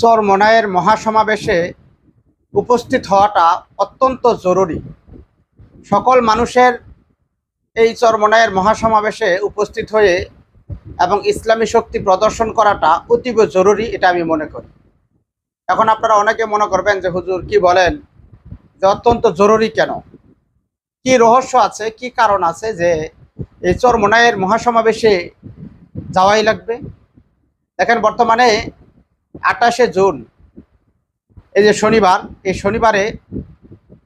চরমনায়ের মহাসমাবেশে উপস্থিত হওয়াটা অত্যন্ত জরুরি। সকল মানুষের এই চরমনায়ের মহাসমাবেশে উপস্থিত হয়ে এবং ইসলামী শক্তি প্রদর্শন করাটা অতীব জরুরি এটা আমি মনে করি। এখন আপনারা অনেকে মনে করবেন যে, হুজুর, কি বলেন? যে অত্যন্ত জরুরি কেন? কি রহস্য আছে? কি কারণ আছে যে এই চরমনায়ের মহাসমাবেশে যাওয়াই লাগবে? দেখেন, বর্তমানে আটাশে জুন। এই যে শনিবার, এই শনিবারে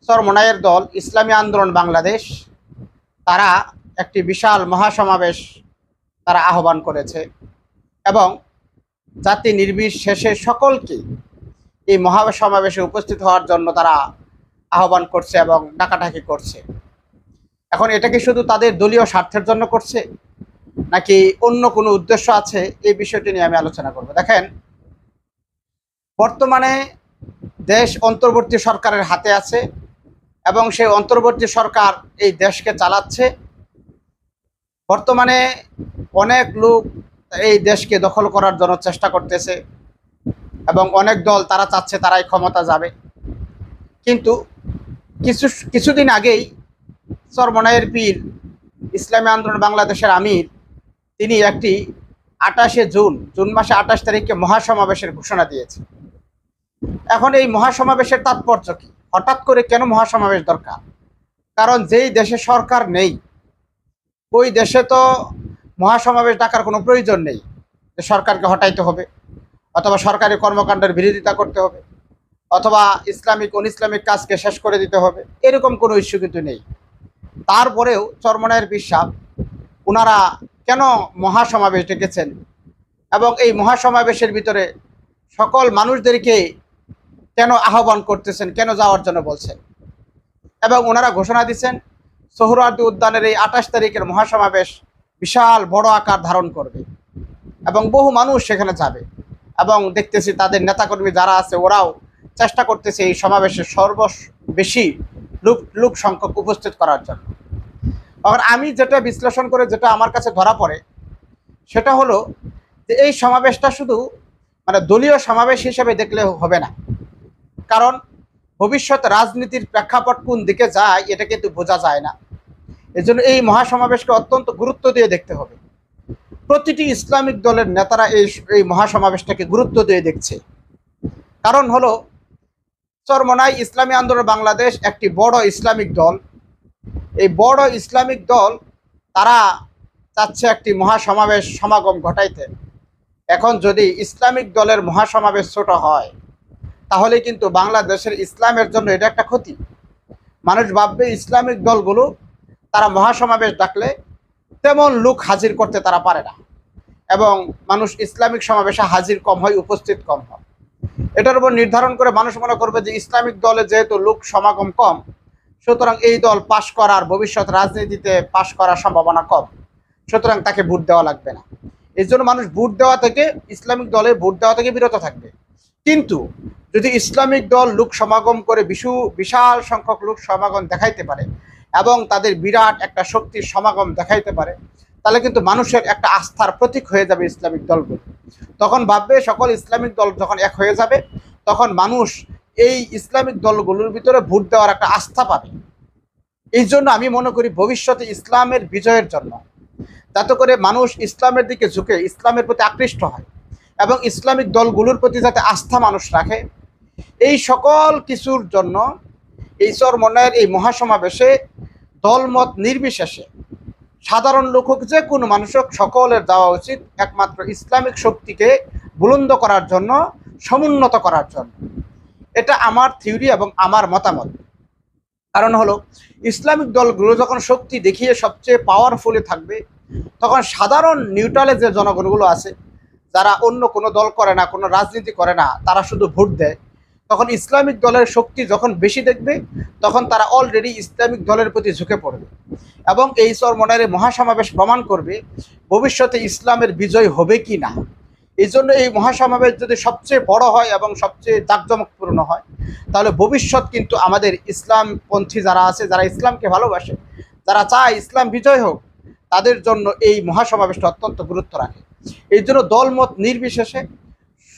চরমনায়ের দল ইসলামী আন্দোলন বাংলাদেশ, তারা একটি বিশাল মহাসমাবেশ তারা আহ্বান করেছে এবং জাতি নির্বিশেষে সকলকে এই মহাসমাবেশে উপস্থিত হওয়ার জন্য তারা আহ্বান করছে এবং ডাকাডাকি করছে। এখন এটা কি শুধু তাদের দলীয় স্বার্থের জন্য করছে, নাকি অন্য কোনো উদ্দেশ্য আছে? এই বিষয়টি নিয়ে আমি আলোচনা করব। দেখেন বর্তমানে দেশ অন্তর্বর্তী সরকারের হাতে আছে এবং সেই অন্তর্বর্তী সরকার এই দেশকে চালাচ্ছে। বর্তমানে অনেক লোক এই দেশকে দখল করার জন্য চেষ্টা করতেছে এবং অনেক দল তারা চাচ্ছে তারাই ক্ষমতা যাবে। কিন্তু কিছু, কিছুদিন আগেই চরমনায়ের পীর ইসলামী আন্দোলন বাংলাদেশের আমির, তিনি একটি আটাশে জুন জুন মাসে আঠাশ তারিখে মহাসমাবেশের ঘোষণা দিয়েছে এখন এই মহাসমাবেশের তাৎপর্য কি? হঠাৎ করে কেন মহাসমাবেশ দরকার? কারণ যেই দেশে সরকার নেই, ওই দেশে তো মহাসমাবেশ ডাকার কোনো প্রয়োজন নেই যে সরকারকে হটাইতে হবে, অথবা সরকারি কর্মকাণ্ডের বিরোধিতা করতে হবে, অথবা ইসলামিক অন ইসলামিক কাজকে শেষ করে দিতে হবে, এরকম কোনো ইস্যু কিন্তু নেই। তারপরেও চরমনায়ের বিশ্বাস ওনারা কেন মহাসমাবেশ ডেকেছেন? এবং এই মহাসমাবেশের ভিতরে সকল মানুষদেরকে কেন আহ্বান করতেছেন? কেন যাওয়ার জন্য বলছেন? এবং ওনারা ঘোষণা দিচ্ছেন, সোহরাওয়ার্দী উদ্যানের এই আঠাশ তারিখের মহাসমাবেশ বিশাল বড় আকার ধারণ করবে এবং বহু মানুষ সেখানে যাবে। এবং দেখতেছি তাদের নেতাকর্মী যারা আছে, ওরাও চেষ্টা করতেছে এই সমাবেশে সর্ব বেশি লোক লোক সংখ্যক উপস্থিত করার জন্য। এখন আমি যেটা বিশ্লেষণ করে যেটা আমার কাছে ধরা পড়ে, সেটা হলো যে এই সমাবেশটা শুধু মানে দলীয় সমাবেশ হিসেবে দেখলে হবে না। কারণ ভবিষ্যৎ রাজনীতির প্রেক্ষাপট কোন দিকে যায়, এটা কিন্তু বোঝা যায় না। এজন্য এই মহাসমাবেশকে অত্যন্ত গুরুত্ব দিয়ে দেখতে হবে। প্রতিটি ইসলামিক দলের নেতারা এই এই মহাসমাবেশটাকে গুরুত্ব দিয়ে দেখছে। কারণ হলো, চরমনাই ইসলামী আন্দোলন বাংলাদেশ একটি বড় ইসলামিক দল। এই বড় ইসলামিক দল, তারা চাচ্ছে একটি মহাসমাবেশ সমাগম ঘটাইতে। এখন যদি ইসলামিক দলের মহাসমাবেশ ছোট হয় তাহলে কিন্তু বাংলাদেশের ইসলামের জন্য এটা একটা ক্ষতি। মানুষ ভাববে ইসলামিক দলগুলো তারা মহাসমাবেশ ডাকলে তেমন লোক হাজির করতে তারা পারে না। এবং মানুষ ইসলামিক সমাবেশে হাজির কম হয়, উপস্থিত কম হয়। এটার উপর নির্ধারণ করে মানুষ মনে করবে যে ইসলামিক দলে যেহেতু লোক সমাগম কম, সুতরাং এই দল পাশ করার ভবিষ্যৎ রাজনীতিতে পাশ করার সম্ভাবনা কম। সুতরাং তাকে ভোট দেওয়া লাগবে না। এই জন্য মানুষ ভোট দেওয়া থেকে, ইসলামিক দলে ভোট দেওয়া থেকে বিরত থাকবে। কিন্তু যদি ইসলামিক দল লোক সমাগম করে বিশু, বিশাল সংখ্যক লোক সমাগম দেখাইতে পারে এবং তাদের বিরাট একটা শক্তির সমাগম দেখাইতে পারে, তাহলে কিন্তু মানুষের একটা আস্থার প্রতীক হয়ে যাবে ইসলামিক দলগুলো। তখন ভাববে সকল ইসলামিক দল যখন এক হয়ে যাবে, তখন মানুষ এই ইসলামিক দলগুলোর ভিতরে ভোট দেওয়ার একটা আস্থা পাবে। এই জন্য আমি মনে করি ভবিষ্যতে ইসলামের বিজয়ের জন্য। যাতে করে মানুষ ইসলামের দিকে ঝুঁকে, ইসলামের প্রতি আকৃষ্ট হয়। এবং ইসলামিক দলগুলোর প্রতি যাতে আস্থা মানুষ রাখে। এই সকল কিছুর জন্য এই চরমনায়ের এই মহাসমাবেশে দলমত নির্বিশেষে সাধারণ লোক হোক, যে কোনো মানুষ হোক, সকলের যাওয়া উচিত একমাত্র ইসলামিক শক্তিকে বুলন্দ করার জন্য, সমুন্নত করার জন্য। এটা আমার থিওরি এবং আমার মতামত। কারণ হলো, ইসলামিক দলগুলো যখন শক্তি দেখিয়ে সবচেয়ে পাওয়ারফুলি থাকবে, তখন সাধারণ নিউট্রালে যে জনগণগুলো আছে যারা অন্য কোনো দল করে না, কোনো রাজনীতি করে না, তারা শুধু ভোট দেয়। তখন ইসলামিক দলের শক্তি যখন বেশি দেখবে, তখন তারা অলরেডি ইসলামিক দলের প্রতি ঝুঁকে পড়বে। এবং এই চরমনারে মহাসমাবেশ প্রমাণ করবে ভবিষ্যতে ইসলামের বিজয় হবে কি না। এই জন্য এই মহাসমাবেশ যদি সবচেয়ে বড় হয় এবং সবচেয়ে জাঁকজমকপূর্ণ হয়, তাহলে ভবিষ্যৎ কিন্তু আমাদের ইসলামপন্থী যারা আছে, যারা ইসলামকে ভালোবাসে, যারা চায় ইসলাম বিজয় হোক, তাদের জন্য এই মহাসমাবেশটা অত্যন্ত গুরুত্ব রাখে। এই জন্য দলমত নির্বিশেষে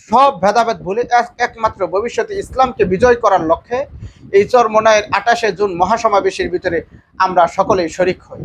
সব ভেদাভেদ ভুলে একমাত্র ভবিষ্যতে ইসলামকে বিজয় করার লক্ষ্যে এই চরমনায়ের আঠাশে জুন মহাসমাবেশের ভিতরে আমরা সকলেই শরিক হই।